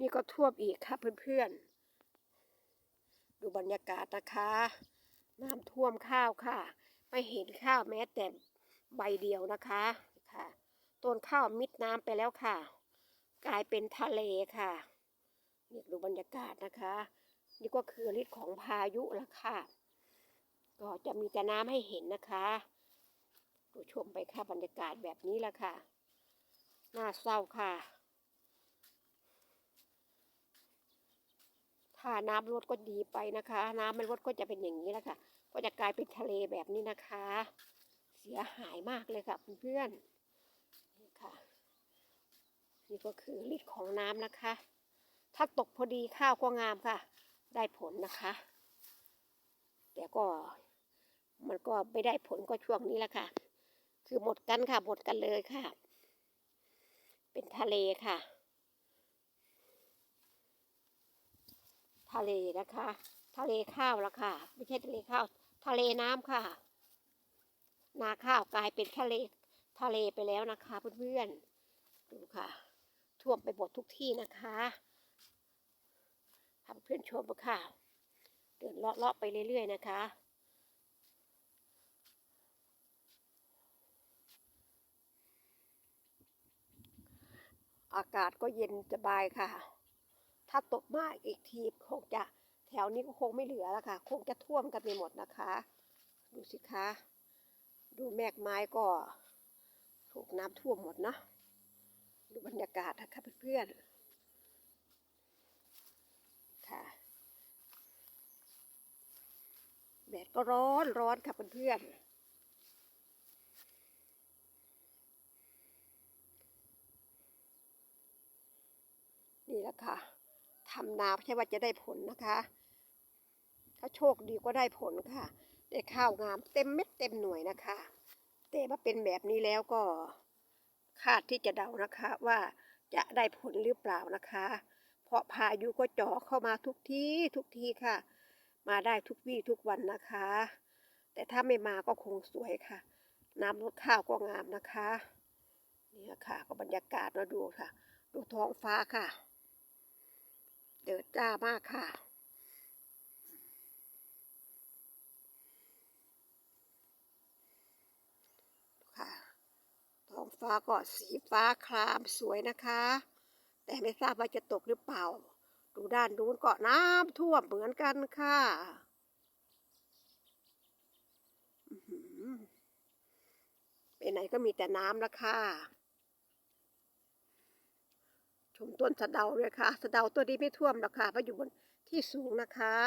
นี่ก็ท่วมอีกค่ะเพื่อนๆ ดูบรรยากาศนะคะ น้ำท่วมข้าวค่ะ ไม่เห็นข้าวแม้แต่ใบเดียวนะคะค่ะ ต้นข้าวมิดน้ำไปแล้วค่ะ กลายเป็นทะเลค่ะนี่ดูบรรยากาศนะคะ นี่ก็คือฤทธิ์ของพายุละค่ะ ก็จะมีแต่น้ำให้เห็นนะคะดูชมไปค่ะบรรยากาศแบบนี้ละค่ะ น่าเศร้าค่ะ ถ้าน้ำลดก็ดีไปนะคะ น้ำไม่ลดก็จะเป็นอย่างนี้แหละค่ะ ก็จะกลายเป็นทะเลแบบนี้นะคะ เสียหายมากเลยค่ะเพื่อนๆนี่ค่ะ นี่ก็คือฤทธิ์ของน้ำนะคะ ถ้าตกพอดีข้าวก็งามค่ะ ได้ผลนะคะ แต่ก็มันก็ไม่ได้ผลก็ช่วงนี้แหละค่ะ คือหมดกันค่ะหมดกันเลยค่ะ เป็นทะเลค่ะ ทะเลนะคะ ทะเลข้าวละค่ะ ไม่ใช่ทะเลข้าว ทะเลน้ำค่ะ นาข้าวกลายเป็นทะเลทะเลไปแล้วนะคะเพื่อนๆดูค่ะ ท่วมไปหมดทุกที่นะคะทำเพื่อนชมค่ะ เดินเลาะๆไปเรื่อยๆนะคะอากาศก็เย็นสบายค่ะ ถ้าตกมากอีกทีคงจะแถวนี้ก็คงไม่เหลือแล้วค่ะ คงจะท่วมกันไปหมดนะคะ ดูสิคะ ดูแมกไม้ก็ถูกน้ำท่วมหมดเนอะดูบรรยากาศนะคะเพื่อนๆค่ะแดดก็ร้อนร้อนค่ะเพื่อนๆนี่แหละค่ะ ทำนาไม่ใช่ว่าจะได้ผลนะคะ ถ้าโชคดีก็ได้ผลค่ะ ได้ข้าวงามเต็มเม็ดเต็มหน่วยนะคะ แต่ว่าเป็นแบบนี้แล้วก็คาดที่จะเดานะคะว่าจะได้ผลหรือเปล่านะคะ เพราะพายุก็เจ่อเข้ามาทุกที่ทุกทีค่ะ มาได้ทุกวี่ทุกวันนะคะ แต่ถ้าไม่มาก็คงสวยค่ะ น้ำลดข้าวก็งามนะคะ นี่ค่ะก็บรรยากาศมาดูค่ะ ดูท้องฟ้าค่ะ เดิดจ้ามากค่ะ ค่ะ ท้องฟ้าก็สีฟ้าครามสวยนะคะ แต่ไม่ทราบว่าจะตกหรือเปล่า ดูด้านนู้นก็น้ำท่วมเหมือนกันค่ะไปไหนก็มีแต่น้ำละค่ะ ชมต้นสะเดาเลยค่ะ สะเดาตัวนี้ไม่ท่วมหรอกค่ะเพราะอยู่บนที่สูงนะคะ